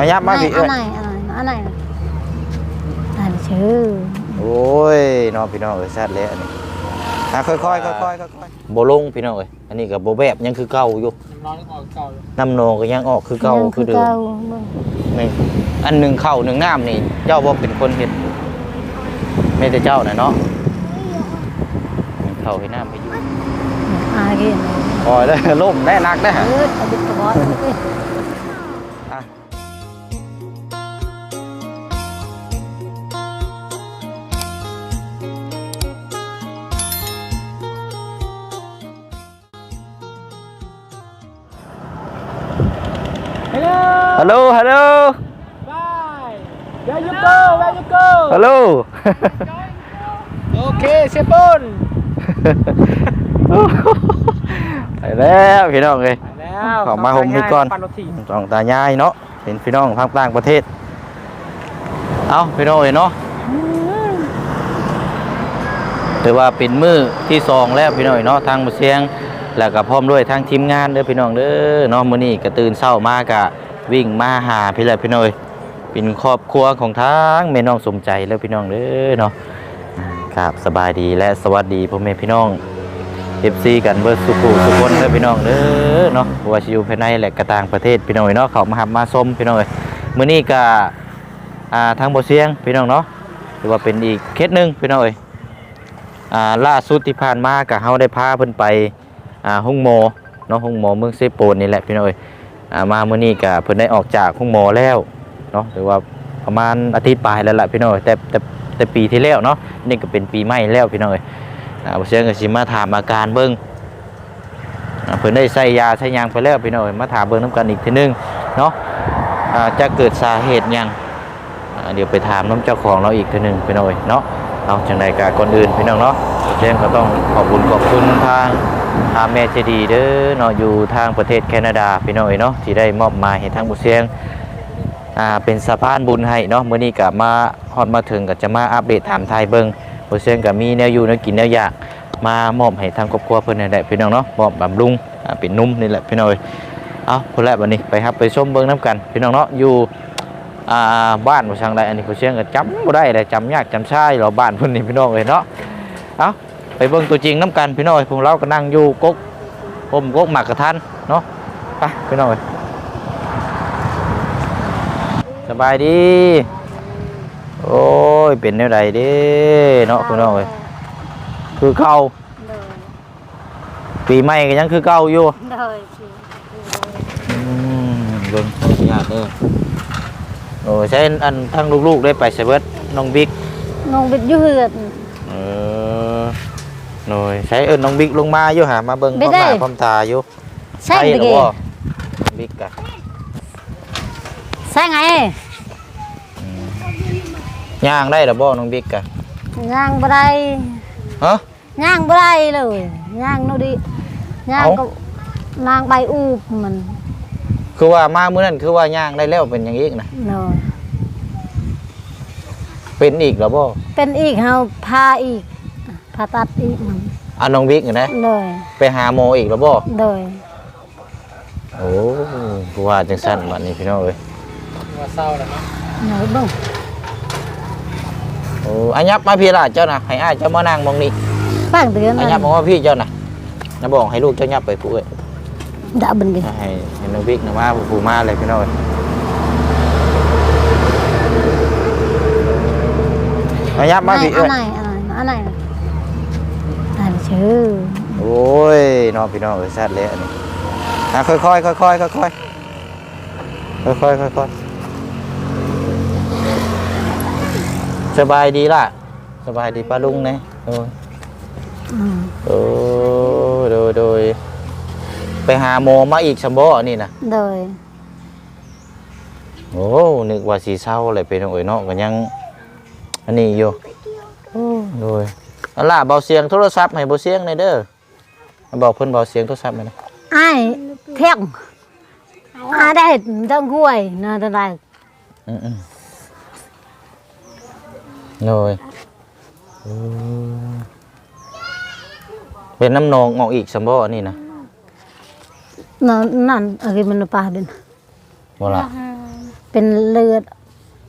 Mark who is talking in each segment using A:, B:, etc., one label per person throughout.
A: เอายับมาพี่
B: อั
A: เอ้
B: น
A: ย
B: ไหนอันไหนอันไหนอันชื่อ
A: โอ้ยน้องพี่น้องเอ้ยซัดแล้วอันนี้อะค่อยๆค่อยๆค่อยๆบ่ลงพี่น้องเอ้ยอันนี้ก็บ่แบบยังคือเก่าอยู่
C: น้องออกเก่าเลย
A: น้ำนองก็ยังออกคือเก่าคือเดิม
B: เก่าเบิ่ง
A: นี่อันหนึ่งเข้าหนึ่งน้ำนี่เจ้าบ่เป็นคนเห็ดไม่แต่เจ้าน่ะเนาะหนึ่งเข้าให้น้ำไปอยู่
B: อาเห็น
A: ปล่อยเลยล่มได้นักได้
B: เออเอาบิดกระ
A: โหลโอ
C: เคเชฟปุน
A: ไปแล้วพี่น้องเลย
C: แล้ว
A: ขอมาห่มนี่ก่อน
C: ปันรถถีบ
A: สองตายายเนาะเห็นพี่น้องทางต่างประเทศ เอาพี่น้องเอ้ยเนาะถือว่าเป็นมือที่สองแล้วพี่น้องเอ้ยเนาะทางมือเสียง แล้วก็พร้อมด้วยทางทีมงานเด้อพี่น้องเด้อเนาะมื้อนี้ก็ตื่นเช้ามากะ วิ่งมาหาพี่เลยพี่น้อยเป็นครอบครัวของทางแม่น้องสมใจแล้วพี่น้องเด้อเนาะอ่าครับสบายดีและสวัสดีพ่อแม่พี่น้อง FC กันเบิดสุขุสุคนเด้อพี่น้องเด้อเนาะว่าสิอยู่ภายในและก็ต่างประเทศพี่น้อยเนาะเขามาหับมาชมพี่น้องเอ้ยมื้อนี้ก็อ่าทางบ่เสียงพี่น้องเนาะถือว่าเป็นอีกเคสหนึ่งพี่น้อยอ่าล่าสุดที่ผ่านมาก็เฮาได้พาเพิ่นไปอ่าห้องหมเนาะห้องหมเมืองเซโปนนี่แหละพี่น้อย อามามื้อนี้ก็เพิ่นได้ออกจากห้องหมอแล้วเนาะหรือว่าประมาณอาทิตย์ปลายแล้วล่ะพี่น้องเอ้ยแต่แต่แต่ปีที่แล้วเนาะนี่ก็เป็นปีใหม่แล้วพี่น้องเอ้ยอ่าเชื่อก็สิมาถามอาการเบิ่งอ่าเพิ่นได้ใส่ยาใช้ยางไปแล้วพี่น้องเอ้ยมาถามเบิ่งนํกันอีกทีนึงเนาะจะเกิดสาเหตุยังเดี๋ยวไปถามน้ำเจ้าของเราอีกทีนึงพี่น้องเอ้ยเนาะเอาจังไดก็ก่อนอื่นพี่น้องเนาะเชื่อก็ต้องขอบคุณขอบคุณทาง อาแม่ใจดีเด้อเนาะอยู่ทางประเทศแคนาดาพี่น้องเอ้ยเนาะที่ได้มอบมาให้ทางบ่เสียงอ่าเป็นสะพานบุญให้เนาะมื้อนี้ก็มาฮอดมาถึงก็จะมาอัปเดตถามไทยเบิ่งบ่เซียงก็มีแนวอยู่แนวกินแนวอยากมามอบให้ทางครอบครัวเพิ่นนั่นแหละพี่น้องเนาะมอบบำรุงอ่าเป็นนุ่มนี่แหละพี่น้องเอ้ยเอาพุ่นแหละบัดนี้ไปครับไปชมเบิ่งน้ำกัน พี่น้องเนาะอยู่อ่าบ้านบ่ช่างใดอันนี้บ่เซียงก็จำบ่ได้เลยจำยากจำชายหรอบ้านเพิ่นนี่พี่น้องเอ้ยเนาะเอา ไปเบิ่งตัวจริงน้ำกันพี่น้องเอ้ยพวกเราก็นั่งอยู่กกผมกกหมากกระทันเนาะไปพี่น้องเอ้ยสบายดี โอ้ย เป็นแนวใดเด้เนาะพี่น้องเอ้ยคือเก่า
B: เลย
A: ปีใหม่ก็ยังคือเก่าอยู่
B: เลยสิ
A: อืมเบิ่งขออนุญาตเด้อโอ้ยใช้อันทั้งลูกๆได้ไปใส่เบิดน้องบิ๊ก
B: งงบิดอยืด
A: เออ หน่อยใช้เอิ้นน้องบิ๊กลงมาอยู่หามาเบิ่งพร้อมหน้าพร้อมตาอยู่
B: ใช่
A: ใช่
B: ตะ
A: หรือ
B: กี้
A: บ่น้องบิ๊กกะ
B: ใช่ไง
A: ย่างได้หรือบ่น้องบิ๊กกะ
B: ย่างบ่ได้
A: ฮะ
B: ย่างบ่ได้เลยย่างโนดิย่าง
A: เอ้า
B: ก็นางใบอูบมัน
A: คือว่ามามื้อนั้นคือว่าย่างได้แล้วเป็นอย่างอีกนะ
B: เนาะ
A: เป็นอีกหรือบ่
B: เป็นอีกเฮาพาอีกผ่าตัดอีกมัน
A: อันน้องบิ๊กนี่นะ
B: เลย
A: ไปหาหมออีกหรือบ่
B: เลย
A: โอ้ผู้ว่าจังสั้นบัดนี้พี่น้องเอ้ย
C: ว่าเศร้าแล้วเนาะ
B: เนาะเบิ่ง
A: โอ้อันยับมาพี่ล่ะเจ้าน่ะให้อ้ายเจ้ามานั่งมองนี่
B: ฟังเตือน
A: อันยับบอกว่าพี่เจ้าน่ะนะบอกให้ลูกเจ้ายับไปผู้เอ้ย
B: ดาบันกิ
A: ให้ให้น้องบิ๊กนะมาผู้ผู้มาเลยพี่น้องเอ้ยอันยับมาพี่
B: อั
A: เอ้
B: น
A: ย
B: ไหนอันไหนอันไหนอัน ชื่อ
A: โอ้ยน้องพี่น้องเอ้ยซัดเลยอันนี้อะค่อยๆค่อยๆค่อยๆค่อยๆค่อยๆค่อยๆสบายดีล่ะ สบายดีป้าลุงนะโอ้ยโอ้โดยโดยไปหาโมมาอีกชัมโบอันนี่นะ
B: เลย
A: โอ้นึกว่าสีเศร้าเลยเป็นโอ้ยเนาะก็ยัง อันนี้อยู่
B: โด
A: ย ล่ะเบาเสียงโทรศัพท์ให้เบาเสียงในอยเด้อบอกเพิ่นเบาเสียงโทรศัพท์ไปนะ
B: ไอ้เที่ยงอาได้ต้องกล้วยนะตะได
A: อืมอืมโดยอืมเป็นน้ำนองออกอีกชัมโบอันนี้นะ
B: นั่นนั่นอะไรมันปลาเป็น
A: บ่ล่ะ
B: เป็นเลือด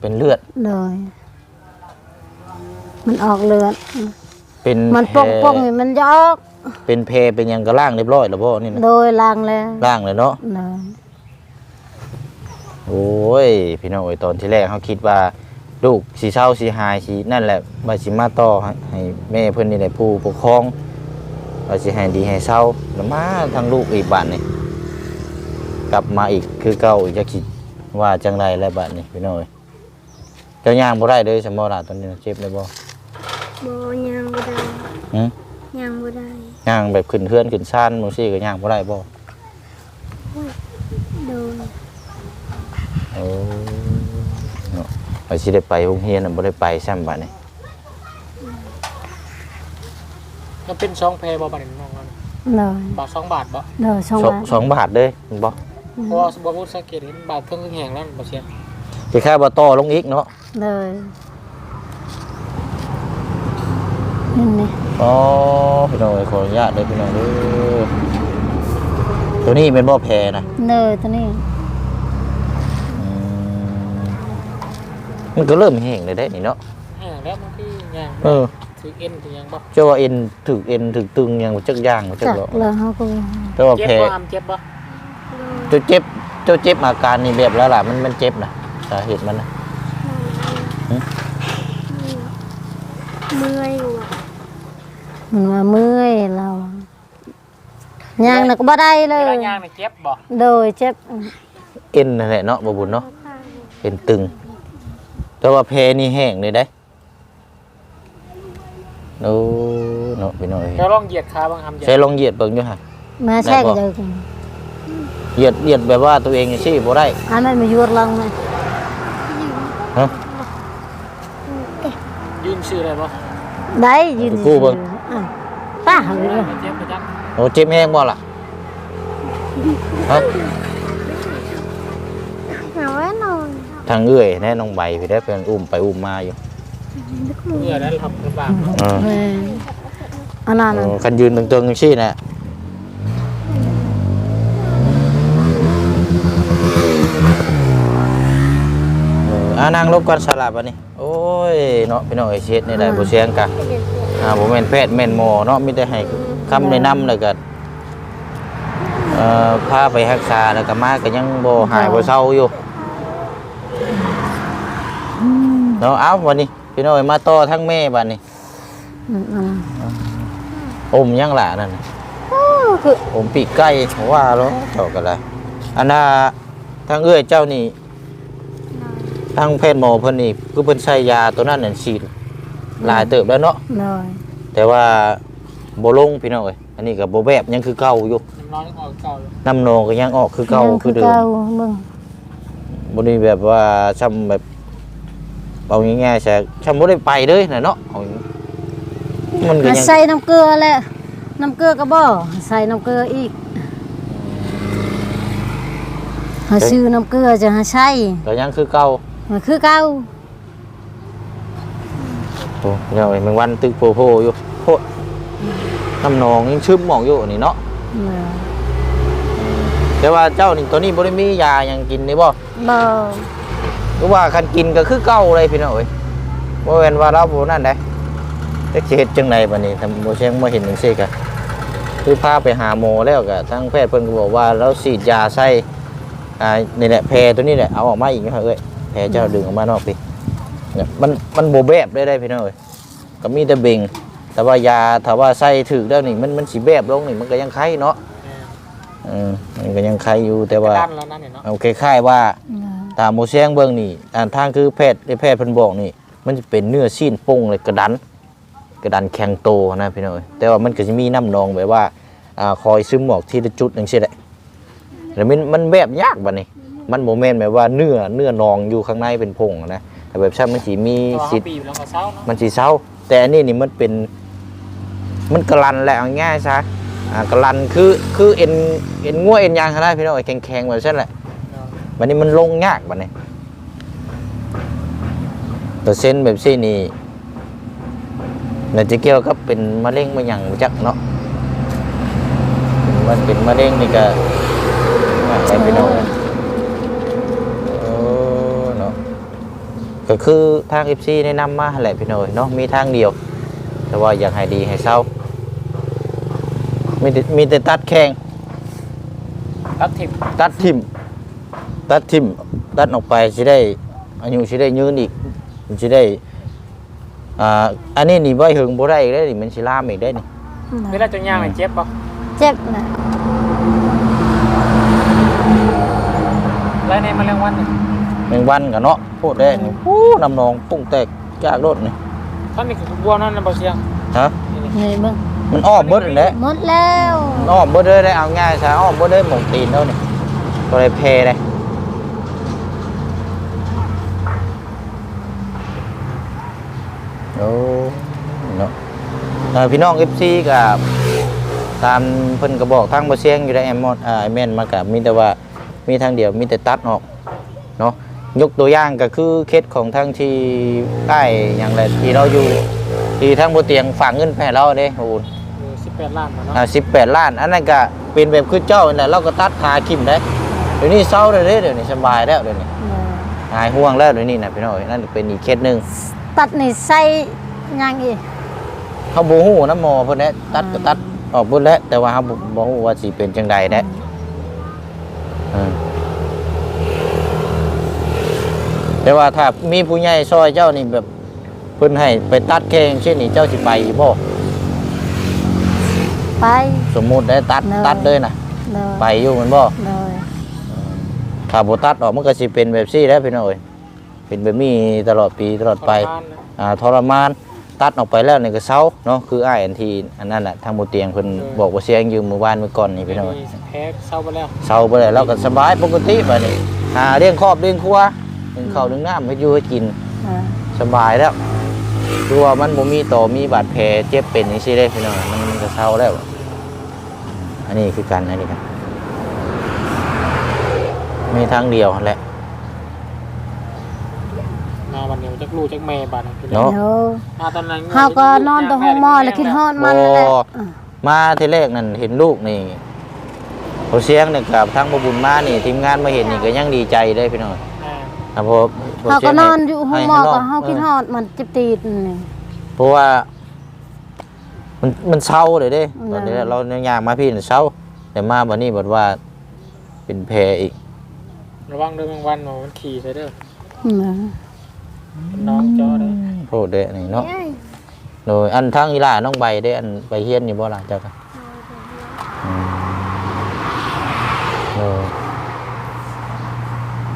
A: เป็นเลือด
B: เลยมันออกเลือด
A: เป็น
B: มัน
A: แผ
B: ป
A: ล
B: กปงนี่มันยอก
A: เป็นแผลเป็นหยังก็ล่างเรียบร้อยแล้วบ่นี่นะ
B: โดยลางแล้ว
A: ล่างเลยเนาะ
B: เลย
A: โอ้ยพี่น้องเอ้ยตอนที่แรกเขาคิดว่าลูกสีเศร้าสีหายสีนั่นแหละว่าสิมาต่อให้ให้แม่เพิ่นนี่แหละผู้ปกครองว่าสิให้ดีให้เศร้าแล้วมาทางลูกอีกบาดนี่กลับมาอีกคือเก่าอีกจะคิดว่าจังไรแล้วบาดนี่พี่น้องเอ้ยเจ้าย่างบ่ได้เลยสมอล่ะตอนนี้เจ็บเลยบ่
D: บ่ยังบ่ได้
A: หึ
D: ยังบ่ได้
A: ย่างแบบขึ้นเฮือนขึ้นชานจังซี่ก็ย่างบ่ได้บ่
D: โดน
A: โอ้เนาะว่าสิได้ไปโรงเรียนน่ะบ่ได้ไปซ้ำบาดนี่
C: มันเป็นช่องแพรบ่บัดนี้น้องกัน
B: เลย
C: บาทสองบาทบ่
B: เลยช่อง
A: สอง
B: ว่า
A: สองบาทเลยเห็นบ่
C: เพราะว่าบ่พูดสังเกตเห็นบาทเพิ่งแห้งแล้วบ่เสีย
A: สิค่าบ่ต่อลงอีกเนาะ
B: เลย นี่นี่
A: อ๋อพี่น้องเอ้ยขออนุญาตเลยพี่น้องเด้อตัวนี้เป็นบ่อแพนะ
B: เลยตัวนี้
A: อืมมันก็เริ่มแห้งเลยได้นี่เนาะ
C: แห้งแล้วมันคือย่าง
A: เออ
C: ถือเอ็นถือหยังบ่
A: เจ้าว่าเอ็นถึกเอ็นถึกตึงยังบ่จักย่างบ่จัก
B: จัก
A: ดอก
B: เลยเขาก็
A: เจ้าว่า
C: เจ็บ
A: แพ
C: บ่อามเจ็บบ่
A: เจ้าเจ็บเจ้าเจ็บอาการนี่แบบแล้วล่ะมันมันเจ็บนะสาเหตุมันนะ
D: เมื่อยอยู่อะ
B: มันมาเมื่อยเราย่างน่ะก็บ่ได้เล
C: เวยลาย่างนี่เจ็บบ่
B: โดยเจ็บ
A: เอ็นนั่นแหละเนาะบ่บุญเนาะเอ็นตึง แต่ว่าแพนี่แห้งเลยได้โอ้เนาะพี่น้องเอ้ย
C: แล้วลองเหยียดขาบางคำ
A: ใช้ลองเหยียดเบิ่งอยู่ฮะ
B: มาแช่ก็เลย
A: เหยียดเหยียดแบบว่าตัวเองสิบ่ได้
B: อันนั้นมายวดลังนะ
A: ฮะ
C: ยืนชื่ออะไรบ่
B: ได้ยืน
A: กู้เบิ่ง
B: อะป้าเอาเลย
C: เจ็บประจำ
A: โอ้เจ็บแห้งบ่ล่ะฮะ
D: หาว่านอน
A: ทางเอื้อยแน่น้องใบพี่ได้เป็นอุ้มไปอุ้มมาอยู่
C: เมื่อนั้นทำลำบากเนาะ
A: เออ
B: แม่อันนั้นน่ะ
A: โอ้คันยืนตึงๆซี่น่ะ อออ่านั่งลบก่อนสลับอันนี้ โอ้ยเนาะพี่น้องไอ้เช็ดนี่ได้บ่เสียงกะอ่าบ่แม่นแพทย์แม่นหมอเนาะมีแต่ให้คำแนะนำแล้วก็เอ่อพาไปรักษาแล้วก็มาก็ยังบ่หายบ่เซาอยู่เนาะเอาวันนี้พี่น้อยมาต่อทั้งแม่บัดนี้
B: อืมอืม
A: อมยังหล่ะนั่นน่ะ
B: คือ
A: อมปีกไก่ว่าแล้วเจ้ากันละอันน่ะทางเอื้อยเจ้านี่ ทางแพทย์หมอเพิ่นนี่คือเพิ่นใช้ยาตัวนั้นนั่นฉีดหลายเติบแล้วเนาะ
B: เลย
A: แต่ว่าบ่ลงพี่น้อยอันนี้ก็บ่แบบยังคือเก่าอยู่
C: น้ำร้อนยังออกเก่าอยู่
A: น้ำนองก็ยังออกคือเก่า
B: ยัง
A: คือเดิม
B: เก่ามึง
A: บ่ได้แบบว่าซ้ำแบบเอาง่ายๆใช่ซ้ำบ่ได้ไปเลยน่ะเนาะเอามันก็
B: หา
A: ยัง
B: ใส่น้ำเกลือแหละน้ำเกลือก็บ่ใส่น้ำเกลืออีกหาซื้อน้ำเกลือจะหาใช้
A: ก็ยังคือเก่า
B: มันคือเก่า
A: โอ้ยเอาไอ้แมงวันตึกโผล่ๆอยู่โพดน้ำหนองยังชึมหมองอยู่นี่เนาะ
B: เลย
A: แต่ว่าเจ้านี่ตัวนี้บ่ได้มียาหยังกินนี่บ่
B: บ่
A: หรือว่าคันกินก็คือเก่าเลยพี่น้องเอ้ยบ่แม่นว่าเราบ่นั่นเด้แต่สิเฮ็ดจังไดบัดนี้ถ้าบ่เชียงบ่เห็นจังซี่ก็คือพาไปหาหมอแล้วก็ทางแพทย์เพิ่นก็บอกว่าเราฉีดยาใส่อ่านี่แหละแผลตัวนี้แหละเอาออกมาอีกนะเอ้ย แผลเจ้าดึงออกมานอกพี่เนี่ยมันมันบ่แบบได้ได้พี่น้องเอ้ยก็มีแต่เบ่งแต่ว่ายาถ้าว่าใส่ถึกแล้วนี่มันมันสิแบบลงนี่มันก็ยังไข้เนาะเออมันก็ยังไข้อยู่แต่ว่า
C: ด้านแล้วนั่นเนี่ยเนาะ
A: เอาคล้ายๆว่าตามโมเสียงเบิ่งนี่อ่านทางคือแพทย์ได้แพทย์เพิ่นบอกนี่ มันจะเป็นเนื้อซีนโป่งเลยกระดัน กระดันแข็งโตนะพี่น้อยแต่ว่ามันก็จะมีน้ำนองแบบว่าอ่าคอยซึมออกทีละจุดจังซี่แหละแล้วมันมันแบบยากบัดนี้ มันโมเมนต์แบบว่าเนื้อเนื้อนองอยู่ข้างในเป็นผงนะแต่แบบชั้นมันสิมี
C: เพราะว่า
A: สิ
C: เขาบีบแล้วก็เศร้าเนาะ
A: มันสีเศร้า แต่อันนี้นี่มันเป็น มันกระลันแหละเอาง่ายๆซะอ่ากระลันคือคือเอ็นเอ็นงัวเอ็นยางขนาดพี่น้องแข็งๆแบบเช่นแหละวันนี้มันลงยากบัดนี้เปอร์เซ็นต์แบบซี่นี่น่าจะเกี่ยวกับเป็นมะเร็งมาอย่างจักเนาะมันเป็นมะเร็งนี่ก็อะไรพี่น้องโอ้ ก็คือทาง FC แนะนำมาแหละพี่น้อยเนาะมีทางเดียว แต่ว่าอยากให้ดีให้เศร้ามีแต่มีแต่ตัดแข้ง
C: ตัดทิม
A: ตัดทิมตัดทิมตัดออกไปสิได้อายุสิได้ยืนอีกมันสิได้อ่าอันนี้นี่บ่หึงบ่ได้อีกได้นี่มันสิลามอีกได้นี่
C: เวลาจะย่างเนี่ยเจ็บปะ
B: เจ็บนะ
C: ไรในแมลงวันเนี่ย
A: แมงวันก็เนาะพูดได้นี่โอ้น้ำนองปุ้งแตกจากรถนี่
C: ท่านนี่คือบัวนั่นนะบ่เสียง
A: ฮะ
B: นี่เบิ่ง
A: มันอ้อมเบิดนั่นแหละ
B: หมดแล้ว
A: มันอ้อมเบิดเลยได้เอาง่ายซะอ้อมเบิดเลยหมองตีนเท่านี่ก็เลยเพเลยโอ้เนาะเอ่อพี่น้อง FC กับตามเพิ่นก็บอกทางบ่เสียงอยู่ได้แอมมอนอ่าไอแม่นมากับมีแต่ว่ามีทางเดียวมีแต่ตัดออกเนาะ ยกตัวอย่างก็คือเคสของทางที่ใต้อย่างไรที่เราอยู่ ที่ทางบ่เตียงฝากเงินไปให้เราเด้โอ้โห
C: สิบแปดล้านมาเนาะ
A: อ่าสิบแปดล้าน อันนั้นก็เป็นแบบคือเจ้านั่นแหละเราก็ตัดขาคิมได้เดี๋ยวนี้เศร้าเลยเด้เดี๋ยวนี้สบายแล้วเดี๋ยวนี้
B: เออ
A: หายห่วงแล้วเดี๋ยวนี้นะพี่น้อยนั่นเป็นอีกเคสหนึ่ง
B: ตัดนี่ใส่หยังอีก
A: เขาบูฮู้น้ำหมอเพิ่นแหละตัดก็ตัดออกเบิดแล้วแต่ว่าเขาบ่ฮู้ว่าสิเป็นจังใดแหละอืม แต่ว่าถ้ามีผู้ใหญ่ซอยเจ้านี่แบบเพิ่นให้ไปตัดแข่งเช่นนี้เจ้าสิไปบ่
B: ไป
A: สมมุติได้ตัด
B: เนอะ
A: ตัดเลยนะ
B: เลย
A: ไปอยู่แมันบ่
B: เลย
A: ถ้าบ่ตัดออกมันก็สิเป็นแบบซี่แหล้วพี่น้อยเป็นแบบนี้ตลอดปีตลอดไป
C: ทรมานนะ
A: อ่าทรมานตัดออกไปแล้วนี่ก็เศร้าเนาะคืออ้ายอันทีอันนั้นแหละทางบนเตียงเพิ่นบอกว่าเสียงอยู่เมื่อวานเมื่อก่อนนี่พี่น้อง
C: มีแพ้เศร้าไปแล้ว
A: เศร้าไปเลยเราก็สบายปกติบัดนี้หาเลี้ยงครอบเลี้ยงครัว เลี้ยงข้าวเลี้ยงน้ำให้อยู่ให้กิน
B: เออ
A: สบายแล้วคือว่ามันบ่มีต่อมีบาดแผลเจ็บเป็นจังซี่ได้พี่น้องมันมันก็เศร้าแล้ว อันนี้คือกันอันนี้กันมีทางเดียวนั่นแหละ
C: มาวันเดียวจักลูกจักแม่บาดพี่
A: เนาะ
B: เดี๋ยว
C: มาตอนนั้น
B: เฮาก็นอนตรงห้องหมอแล้วคิดฮอดมันนั่นแหละ
A: บ่
B: เออ
A: มาทีแรกนั่นเห็นลูกนี่เขาเสียงเนี่ยกับทั้งบบุญมานี่ทีมงานมาเห็นนี่ก็ยังดีใจได้พี่น้อง
C: อ่า
A: ครับผม
B: เฮาก็นอนอยู่ห้องหมอก็เฮาคิดฮอดมันจิบตีดนี่
A: เพราะว่า มันมันเศร้าเลยเด้
B: อืม
A: ตอนนี้เราเนี่ยยางมาพี่เนี่ยเศร้าแต่มาบันนี้บอกว่าเป็นแผลอีก
C: ระวังเด้วยแมงวันเนาะมันขี่ใส่เด้อ
B: อืม
C: น้องจอเด้อ
A: โทษเด้นี่เนาะ
D: เอ้ย
A: โดยอันทั้งอีหล่าน้องใบเด้อันไปเฮียนอยู่บ่ล่ะเจ้าค่ะอืมโดย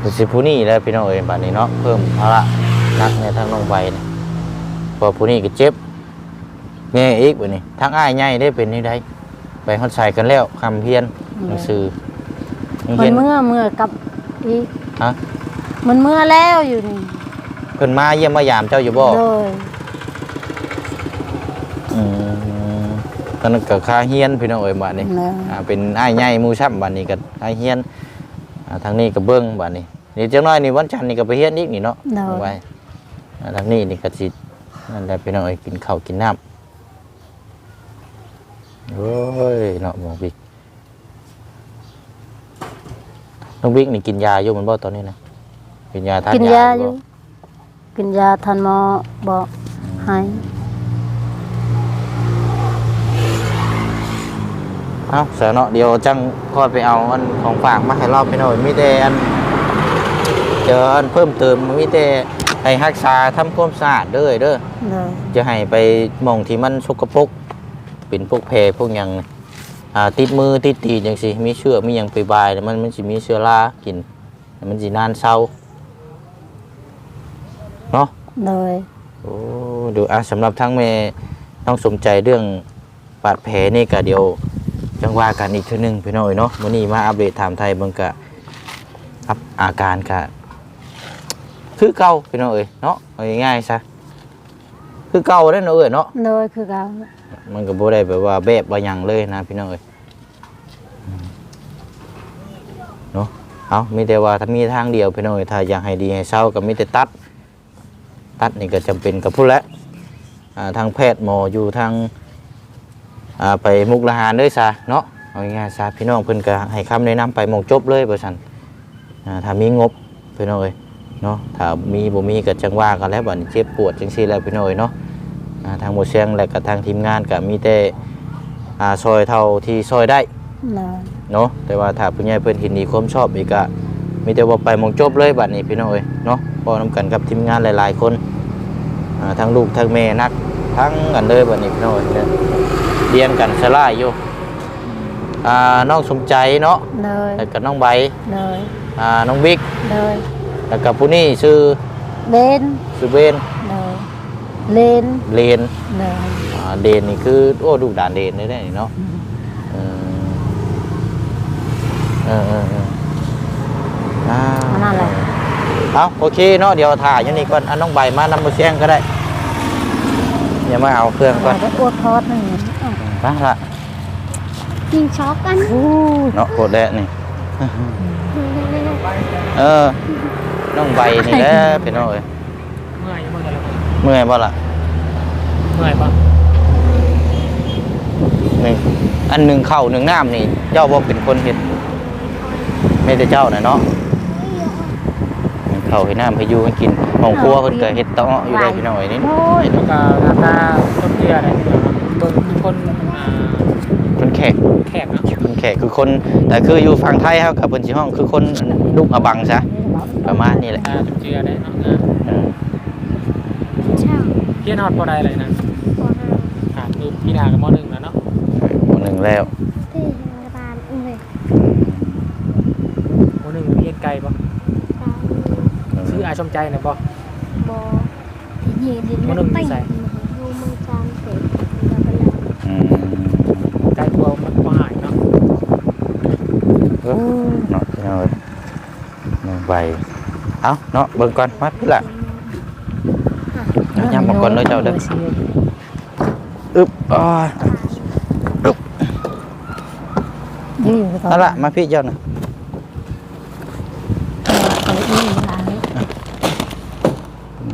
A: เป็นสิผู้นี่แหล้วพี่น้องเอ้ยบัดนี้เนาะเพิ่มเอาละนักในทางน้องใบนี่พอผู้นี่ก็เจ็บแง่อีกบัดนี้ทั้งอ้ายใหญ่ได้เป็นนี่ได้ไปฮอดใส่กันแล้วคำเพียนหนังสือหนัง
B: มั
A: เพีย
B: น
A: น
B: เมื่อเมื่อกับอีก
A: ฮะ
B: มันเมื่อแล้วอยู่นี่
A: เพิ่นมาเยี่ยมมายามเจ้าอยู่บ่
B: โดย
A: อืมตอนนั้นก็ค่าเฮียนพี่น้องเอ้ยบัดนี้
B: เนอะ
A: อ่าเป็นอ้ายใหญ่หมู่ช้ำบัดนี้ก็อ้ายเฮียนอ่าทางนี้ก็เบิ่งบัดนี้ นี่จังน้อยนี่วันจันทร์นี่ก็ไปเฮียนอีกนี่เนาะ
B: โด
A: เอา
B: ย
A: ไว้อ่าทางนี้นี่ก็สินั่นแหละพี่น้องเอ้ยกินข้าวกินน้ำโอ้ยเนาะหมอบิ๊กน้องบิ๊กนี่กินยาอยู่แมันบ่ตอนนี้นะกินยาทาน
B: กิน
A: ยายาอ
B: อยู่
A: ยู่
B: กินยาทันหมอบอกให้
A: เอ้าเสียเนาะเดี๋ยวจังค่อยไปเอาอันของฝากมาให้เราพี่น้องมีแต่อัน เจออันเพิ่มเติมมีแต่ให้รักษาทำความสะอาดเด้อเด้อ
B: เลย
A: จะให้ไปหมองที่มันสกปรกเป็นพวกแพรพวกหยังอ่าติดมือติดตีนจังสิมีเชื้อมีหยังไปบายแล้วมันมันสิมีเชื้อรากินแล้วมันสินานเศร้าเนาะ
B: เลย
A: โอ้ดูอะสำหรับทั้งแม่ต้องสนใจเรื่องบาดแผลนี่ก็เดี๋ยวจังว่ากันอีกเทีนึงพี่น้อยเนาะมื้อนี้มาอัปเดตถามไทยเบิ่งกะครับอาการกะ คือเก่าพี่น้องเอ้ยเนาะเอาง่ายๆซะคือเก่าเด้อเนาะเอ้ยเนาะ
B: เลยคือเขา
A: มันก็บ่ได้แบบว่าแบบว่าหยังเลยนะพี่น้องเอ้ยอืมเนาะเอามีแต่ว่าถ้ามีทางเดียวพี่น้องเอ้ยถ้าอยากให้ดีให้เศร้าก็มีแต่ตัด ตัดนี่ก็จำเป็นกับผู้นแหละอ่าทางแพทย์หมออยู่ทางอ่าไปมุกดาหารด้วยซะเนาะเอาง่ายๆซะพี่น้องเพิ่นก็ให้คำแนะนำไปหมองจบเลยบ่ซั่นอ่าถ้ามีงบพี่น้องเอ้ย เนาะถ้ามีบ่มีก็จังว่ากันแล้วบัดนี้เจ็บปวดจังซี่แหล้วพี่น้อยเนาะอ่าทางหมดเสียงและก็ทางทีมงานก็มีแต่อ่าซอยเท่าที่ซอยได้
B: เลย
A: เนาะแต่ว่าถ้าผู้ใหญ่เพิ่นเห็นดีความชอบอีกก็มีแต่ว่าไปหมองจบเลยบัดนี้พี่น้อยเนาะพอนํกันกับทีมงานหลายๆคนอ่าทั้งลูกทั้งแม่นักทั้งกันเลยบัดนี้พี่น้อยเนี่ยเรียนกันสลายอยู่อ่าน้องสมใจเนาะ
B: เลย
A: แล้วก็น้องใบ
B: เลย
A: อ่าน้องบิ๊ก
B: เลย
A: แล้วก็ผู้นี้ชื่อ
B: เบน
A: ชื่อเบน
B: เลยเลน
A: เลน
B: เลย
A: อ่าเดนนี่คือโอ้ดูด่านเดนได้ได้เนาะเออเออเออเอออ่า
B: มันนั่นแหละ
A: เอาโอเคเนาะเดี๋ยวถ่ายอย่างนี้ก่อนเอาน้องใบมานำมาเสียงก็ได้อย่ามาเอาเครื่องก่อน
B: ก็อวดทอดหนึ่ง
A: มาละ
D: ยิงช็อกกัน
A: เนาะโคตรแดะนี่เออ น้องใบนี่แหละเป็นน้องเอ้ย
C: เมื่อยเมื่อยแล้ว
A: เมื่อยบ่ล่ะ
C: เมื่อยปะ
A: หนึ่งอันหนึ่งเข้าวหนึ่งน้ำนี่ เจ้าบ่เป็นคนเฮ็ดไม่แต่เจ้าน่ะเนาะหนึ่งเข้าวให้น้ำให้อยู่ให้กินห้องครัวเพิ่นก็เฮ็ดเตาะอยู่ได้พี่น้อยนี่น้อย
C: แล้วก็หน้าตาต้นเตี้ยอะไรต้นคนอ่า
A: คนแขก
C: แขกเนาะ
A: คนแขกคือคนแต่คืออยู่ฝั่งไทยเฮากับเพิ่นสิห้องคือคนลูกอบังซะ ประมาณนี้แหละ
C: ตาต้นเตี้ยได้เนาะอ่า
A: เออ
D: เช่า
C: เพี้ยนฮอดพอได้เลยนะ
D: พอห้า
C: อ่าคือพี่นากับมอหนึ่งแล้วเนาะ
A: คนหนึ่งแล้ว
D: ที่โรงพยาบาลอุ้ย
C: มอหนึ่งเพี้ยนไกลปะ
D: ตา
C: ชื่ออาชมใจนะปะ
D: บอที่ยืนดิน
C: มันต้องมีใส่
D: ดูมือจานเสร็จแล้วก็แล้ว
A: อืม
C: ไกลกว่ามันก็หายเนาะ
A: เออเนาะพี่น้อยน้องใบ เอาเนาะเบิ่งก่อนมาพี่ล่ะเอาย้ำมาก่อนเลยเจ้าเด้ออึบอ่า
B: ยืดไปก่อน
A: เอาละมาพี่เจ้าหน่อย
B: เอาอีกหลาย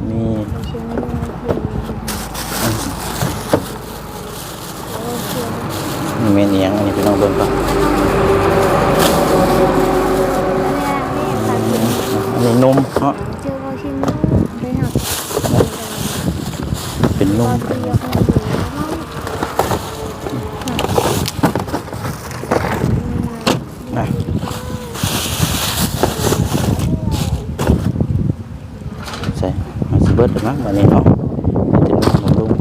A: นี่
D: ชื่อไม่ได้คือ
A: นี่เมนเอียงอันนี้พี่น้องเบิ่งก่อนอั นนี้นมเนาะ
D: เจอว่าชิ้นได้หัก
A: เป็นนม
D: คือยกให้ดู
A: นะใส่มาสิเบิดแล้วมั้งวันนี้เนาะจะนมบำรุง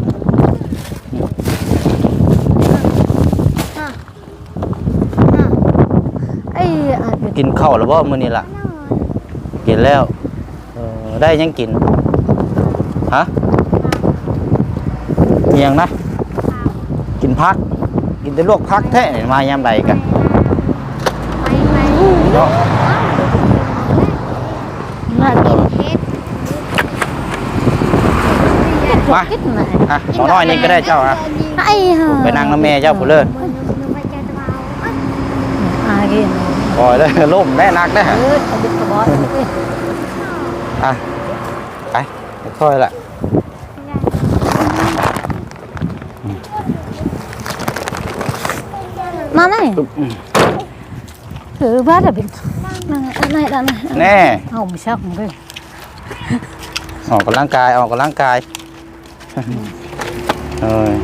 B: ไอ้อาจจะ
A: กินข้าวแล้วบ่มื้อนี้ล่ะ กินแล้วเออได้ยังกินฮะเมียงนะ กินพัก กินแต่ลวกพักแท้นี่มายามใดกัน
D: ไปไป
A: เนาะ
B: น่ากิน
D: เฮ็ด
A: มา
B: คิดหน่อย
A: อะหมอน้อยนี่ก็ได้เจ้าอะ
B: ไอ้ห่า
A: ไปนั่งน้ำแม่เจ้าผู้เลิศปล่อยเลยล่มแน่นักได้อ
B: เออเอาดึกกระ อกเอ้ย
A: อะ ไปค่อยๆละ
B: มาไหนถือบ้านอะเป็นนั่นนั่นนั่น
A: แน่
B: เอาไม่ชักเลย
A: ออกกำลังกายออกกำลังกายเอ้ย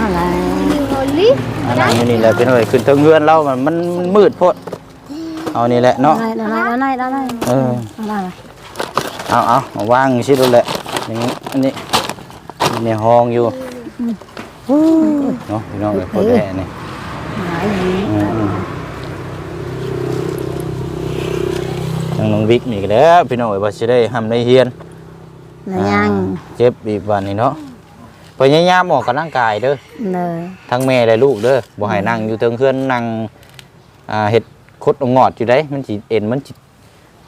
B: อะไร
D: โรลิ
A: อันนั้นอยู่นี่แหละเป็นเลยขึ้นเทิงเฮือนเรามันมันมันมืดโพด เอานี่แหละเนาะ
B: อะไรอะไรอะไรอะไร
A: เออ
B: อะไร
A: เอาเอาเอาวางชิดดูแหละอย่างนี้อันนี้ในห้องอยู่เนาะพี่น้องเลยโคตรแย่นี่
B: หายดี
A: อืมทางน้องวิกนี่ก็แล้วพี่น้องเอ้ยว่าสิได้ทำได้เฮียน
B: นยัง
A: เจ็บอีกวันนี้เนาะพยายามออกกำลังกายเด้อ
B: เลย
A: ทั้งแม่และลูกเด้อบ่ให้นั่งอยู่เทิงเพื่อนนั่งอ่าเฮ็ด คดเอางอดอยู่ได้ มันสิเอ็นมันสิ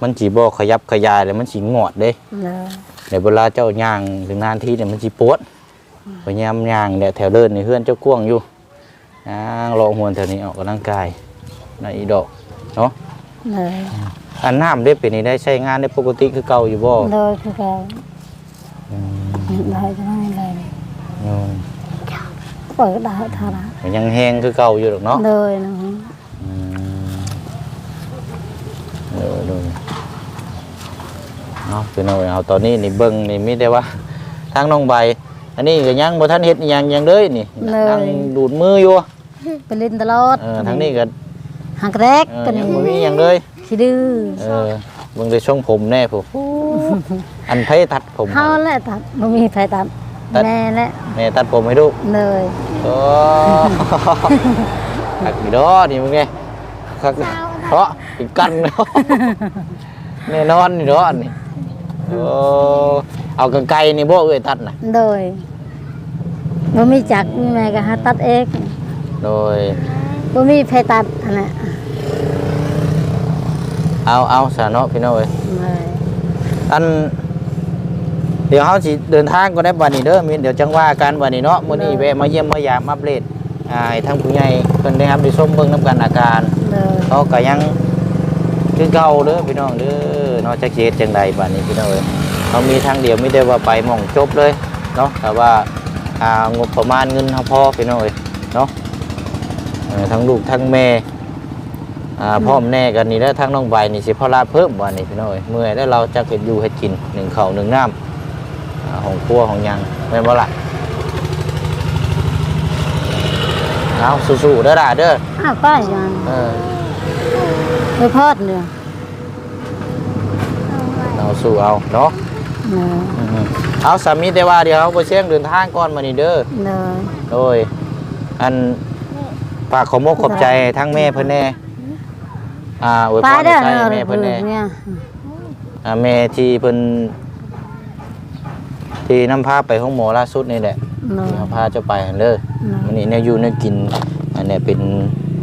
A: มันสิบ่ขยับขยายแล้วมันสิงอดเด้
B: เลย
A: เดี๋ยวเวลาเจ้าย่างถึงนานทีเนี่ยมันสิปวดพยายามย่างเนี่ยแถวเดินในเฮือนเจ้ากว้างอยู่ย่างรอหวนแถวนี้ออกกำลังกายในอีดอกเนาะ
B: เลย
A: อันน้ำได้เป็นนี่ได้ใช้งานได้ปกติคือเก่าอยู่บ่
B: เลยคือแก
A: อืม
B: เลยก็ได้เลย
A: เนาะ
B: เปิดได้ทาระ
A: มันยังแห้งคือเก่าอยู่ดอกเนาะ
B: เลยนะ
A: อืมเออดูเอาพี่น้องเอาตอนนี้นี่เบิ่งนี่มีแต่ว่าทางน้องใบ อันนี้ก็ยังบ่ทันเฮ็ดอิหยังหยังเลยนี่นั่งดูดมืออยู่
B: ไปเล่นตลอด
A: เออทางนี้ก็
B: หักแรก
A: เออ
B: กัน
A: ยัง
B: นี่
A: บ่มีหยังเลย
B: ขี้ดื้อ
A: เออเบิ่งได้ช่องผมแน่ผู้อันไผตัดผม
B: เฮาแหละตัดบ่มีไผตัด
A: ตัด
B: แม่แหละ
A: แม่ตัดผมให้ลูก
B: เลย
A: โอ้ หักนี่ดอนี่มึงไงคัก เพราะเป็นกันเนาะแน่นอนนี่ดอนี่โอ้เอากางไกรนี่บ่เอ้ยตัดน่ะ
B: โดยบ่มีจักรมีแม่ก็หาตัดเอง
A: โดย
B: บ่มีไผตัดอันน่ะ
A: เอาเอาสาเนาะพี่น้องเอ้ย
B: เลย
A: อันเดี๋ยวเฮาสิเดินทางก็ได้บัดนี้เด้อมีเดี๋ยวจังว่ากันบัดนี้เนาะมื้อนี้แวะมาเยี่ยมมายามอัปเดตอ่าให้ทางผู้ใหญ่เพิ่นได้รับได้ชมเบิ่งนํกันอาการ
B: เลย
A: เขาก็ยังคือเก่าเด้อพี่น้องเด้อนอกจากสิเฮ็ดจังใดบัดนี้พี่น้องเอ้ยเขามีทางเดียวมีแต่ว่าไปหม่องจบเลยเนาะแต่ว่าอ่างบประมาณเงินเฮาพอพี่น้องเอ้ยเนาะเออทั้งลูกทั้งแม่อ่าพ่อมแน่กันนี่แล้วทั้งน้องใบนี่สิพอลาเพิ่มบัดนี้พี่น้องเอ้ยเมื่อยแล้วเราจะเก็บอยู่เฮ็ดกินหนึ่งข้าวหนึ่งน้ำอ่าของครัวของหยังแม่นบ่ล่ะ เอาสู้ๆเด้อล่ะเด้อ
B: อ้าวป้ายัง
A: เออ
B: ไปพอดเนี่ย
A: เอาสู้เอาเนาะ
B: เลย
A: อืมเอาสามีแต่ว่าเดี๋ยวเขาไปเชียงเดินทางก่อนมานี่เด้อ
B: เลย
A: โดยอันฝากขอมกขอบใจทั้งแม่เพิ่นแน่อ่าอวยพ
B: ป้ารเด้อ
A: ให้
B: เออ
A: แม่เพิ่นแน่
B: เนี่ย
A: อ่าแม่ที่เพิ่นที่นำพาไปห้องหมอล่าสุดนี่แหละ
B: เลย
A: ที่เขาพาเจ้าไปหั่นเด้อ
B: เลย
A: มันนี่เนี่ยอยู่เนี่ยกิน อันเนี้ยเป็น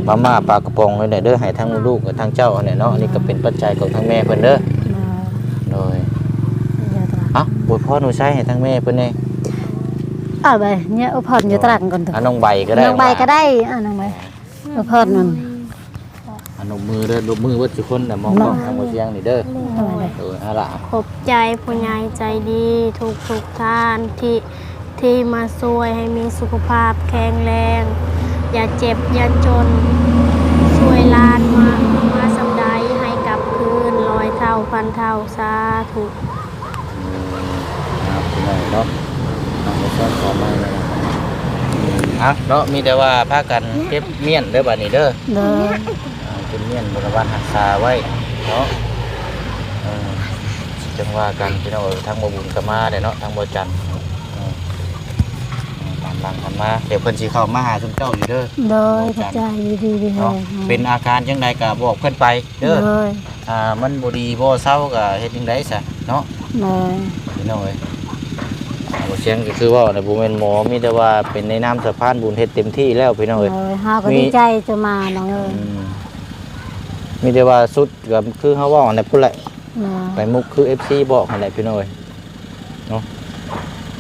A: มาม่าปลากระป๋องเลยเนี่ยเด้อให้ทั้งลูกกับทั้งเจ้าอันเนี้ยเนาะอันนี้ก็เป็นปัจจัยของทั้งแม่เพิ่นเด้อ
B: เลย
A: โดย
B: เดี๋ยวตลาด
A: เอ้าอวยพรหนูใช้ให้ทั้งแม่เพิ่นแน่
B: เอาไปเนี่ยเอาพอดอยู่ตลาดก่อนเถ
A: อัน
B: อะ
A: น้องใบก็ได้
B: น้องใบก็ได้อ่าน้องใบเอาพอดมัน
A: อันนมมือเด้อลบมือวัดทุกคนน่ะมองมองทางบ่เสียงนี่เด้อ
B: เอาไปเลย
A: เออเอาล่ะ
D: ขอบใจผู้ใหญ่ใจดีทุกทุกๆท่านที่ ที่มาช่วยให้มีสุขภาพแข็งแรง อย่าเจ็บอย่าจนช่วยหลานมามาสำได้ให้กลับคืนร้อยเท่าพันเท่าสาธุ
A: ครับพี่น้องเนาะทางบ่ซ้อนขอมาเลยนะอะเนาะมีแต่ว่าพากันเก็บเมียนเด้อบัดนี้เด้อ
B: เลย
A: อ่าเก็บเมียนบริวารรักษาไว้เนาะเออจังว่ากันพี่น้องเอ้ยทางบ่บุญก็มาเด้อเนาะทางบ่จันทร์เออ ตามหลังกันมาเดี๋ยวเพิ่นสิเข้ามาหาซุมเจ้าอยู่เด้อ
B: เลยขอบใจดีๆดีเล
A: เนาะ
B: ย
A: เป็นอาการจังใดก็บอกเพิ่นไปเด้อ
B: เลย
A: อ่ามันบ่ดีบ่เศร้าก็เฮ็ดจังไดซะเนาะ
B: เลย
A: พี่น้องเอ้ยอ่าบ่เสียงก็คือว่าน่ะบ่แม่นหมอมีแต่ว่าเป็นในนามสะพานบุญเฮ็ดเต็มที่แล้วพี่น้อง
B: เล
A: เอ้ย
B: ยเฮาก็
A: มี
B: ดีใจจะมาน้องเอ้ย
A: อืมมีแต่ว่าสุดก็คือเฮาเว้าอันนั้นพุ่นแหละ
B: เลย
A: ไปมุกคือ FC บอกนั่นแหละพี่น้องเอ้ยเนาะ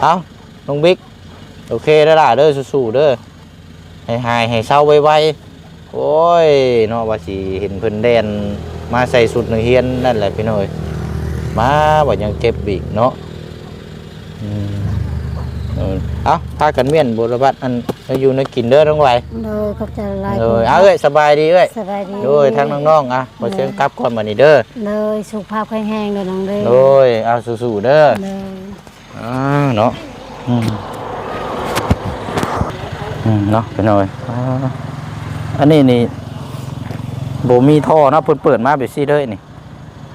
A: เอาน้องบิ๊ก โอเคเด้อล่ะเด้อสู้ๆเด้อให้หายให้เศร้าไวๆโอ้ยเนาะว่าสิเห็นเพิ่นแดนมาใส่สุดนักเรียนนั่นแหละพี่น้องเอ้ยมาว่ายังเจ็บอีกเนาะอืมเออเอาพากันเมียนบุรบัตอันเอาอยู่ในกินเด้อทั้งไว
B: เลยขอบใจหลาย
A: เออเอาเอ้ยสบายดีเอ้ย
B: สบายดี
A: โดยทั้งน้องๆอะมาเชียงกลับก่อนมานี่เด้อ
B: เลยสุขภาพแข็งแรงเลยน้องเด้อ
A: โดยเอาสู้ๆเด้อ
B: เลย
A: อ่าเนาะอืมอืม เนาะเป็นหน่อยอ่าอันนี้นี่โบมีท่อเนาะเพิ่นเปิดมาแบบซี่เด้อนี่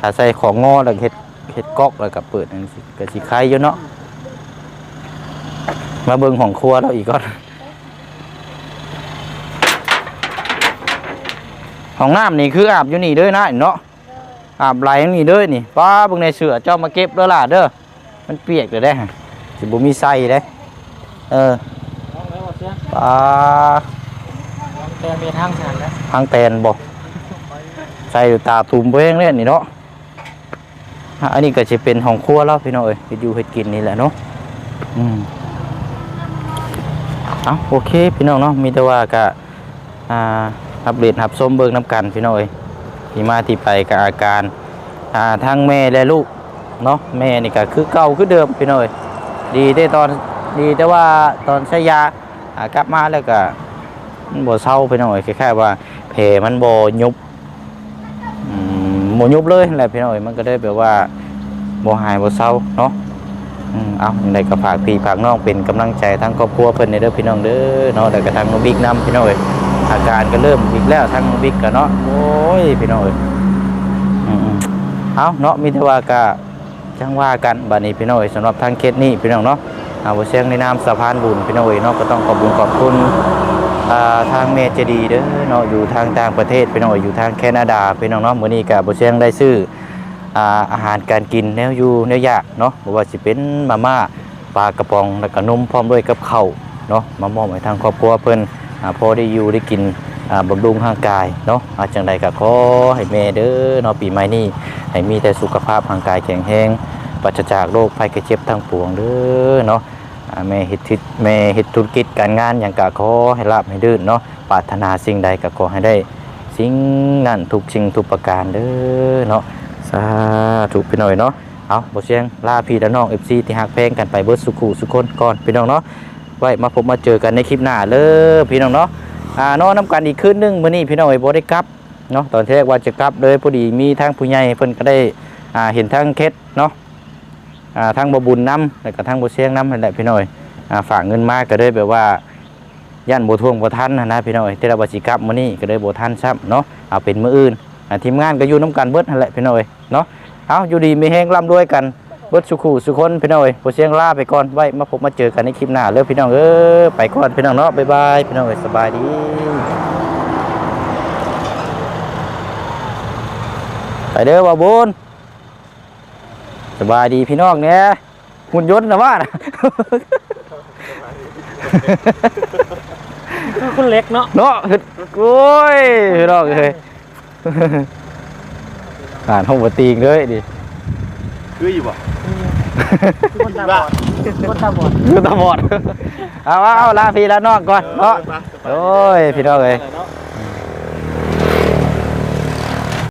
A: ถ้าใส่ของงอแล้วเฮ็ดเฮ็ดก๊อกแล้วก็เปิดอันนี้ก็สิคล้ายอยู่เนาะมาเบิ่งของครัวเราอีกก่อนของน้ำนี่คืออาบอยู่นี่เด้อนะเนาะอาบไหลนี่เด้อนี่ป้าเบิ่งในเสือเจ้ามาเก็บเด้อล่ะเด้อมันเปียกเลยได้อสิบ่มีไส้เด้เออ
C: น้องเลยว่าเสียง
A: ป้า
C: น้องแต่มีทางสันนะ
A: ทางแตนบ่ใส่อยู่ตาตุ่มเบ้งเลยนี่เนาะอะอันนี้ก็จะเป็นของครัวเราพี่น้องเอ้ยเฮ็ดอยู่เฮ็ดกินนี่แหละเนาะอืมเอาโอเคพี่น้องเนาะมีแต่ว่าก็อ่าอัปเดตหับส้มเบิ่งน้ำกันพี่น้องเอ้ยที่มาที่ไปกับอาการอ่าทั้งแม่และลูกเนาะแม่นี่ก็คือเก่าคือเดิมพี่น้องเอ้ยดีได้ตอนดีแต่ว่าตอนใช้ยาอ่า กลับมาแล้วก็มันบ่เศร้าไปหน่อยคล้ายๆว่าแผลมันบ่ยุบอืมบ่ยุบเลยแหละพี่น้อยมันก็ได้แบบว่าบ่หายบ่เศร้าเนาะอืมเอาจังไดก็ฝากพี่ฝากน้องเป็นกำลังใจทั้งครอบครัวเพิ่นในเด้อพี่น้องเด้อเนาะแล้วก็ทางน้องบิ๊กนํพี่น้อยอาการก็เริ่มอีกแล้วทางน้องบิ๊กก็เนาะโอ้ยพี่น้องเอ้ยอืมๆเอาเนาะมีแต่ว่าก็จังว่ากันบัดนี้พี่น้อยสำหรับทางเคสนี้พี่น้องเนาะ อาบเสียงในนามสะพานบุญพี่น้องเอ้ยเนาะก็ต้องขอบคุญขอบคุณทางเมเจดีเด้อเนาะอยู่ทางต่างประเทศพี่น้องอยู่ทางแคนาดาพี่น้องเนาะมื้อนี้ก็บ่เชียงได้ซื้ออาอาหารการกินแนวอยู่แนวยากเนาะบ่ว่าสิเป็นมาม่าปลากระป๋องแล้วก็นมพร้อมด้วยกับข้าวเนาะมามอบให้ทางครอบครัวเพิ่นอพอได้อยู่ได้กินบำรุงร่างกายเนาะอาจังใดก็ขอให้แม่เด้อเนาะปีใหม่นี้ให้มีแต่สุขภาพร่างกายแข็งแรงปราศจากโรคภัยไข้เจ็บทั้งปวงเด้อเนาะ แม่เฮ็ดทิศแม่เฮ็ดธุรกิจการงานอย่างกะขอให้ราบให้ดื่นเนาะปรารถนาสิ่งใดก็ขอให้ได้ สิ่งนั้นทุกสิ่งทุกประการเด้อเนาะสาธุพี่น้อยเนาะเอาบ่เสียงลาพี่และน้อง FC ที่ฮักแพงกันไปเบิดสุขุสุคนก่อนพี่น้องเนาะไว้มาพบมาเจอกันในคลิปหน้าเลยพี่น้องเนาะอ่านอนนํกันอีกคืนหนึงมื้อนี้พี่น้องเอ้บ่ได้กลับเนาะตอนแรกว่าจะกลับเลยพอดีมีทางผู้ใหญ่เพิ่นก็ได้อ่าเห็นทางเคสเนาะ ทางบบุญน้ำแล้วก็ทางบเชียงน้ำนั่นแหละพี่น้อยฝากเงินมาก็เลยแบบว่าย่านโบทวงโบทันนะนะพี่น้อยที่เราบสิกับมื้อนี้ก็เลยโบทันซ้ำเนาะเอาเป็นมืออื่นทีมงานก็อยู่น้ำกันเบิดนั่นแหละพี่น้อยเนาะเอาอยู่ดีมีแห้งร่ำรวยกันเบิดสุขุสุคนพี่น้อยบเชียงลาไปก่อนไว้มาพบมาเจอกันในคลิปหน้าเลยพี่น้องเออไปก่อนพี่น้องเนาะบ๊ายบายพี่น้อยสบายดีไปเด้อว่าบุญ สบายดีพี่น้องเนี่ยหุ่นยนต์นะว่านะ
C: คือคุณเล็กเนาะ
A: เนาะคือโอ้ยพี่น้องเลยอ่านห้องบตีงเลยดิ
E: คืออยู่บ่
C: คือคนตาบอดคนตาบอด
A: คือตาบอดเอาเอาเอาลาพี่ลาน้องก่อนเนาะโอ้ยพี่น้องเลย
C: เนาะ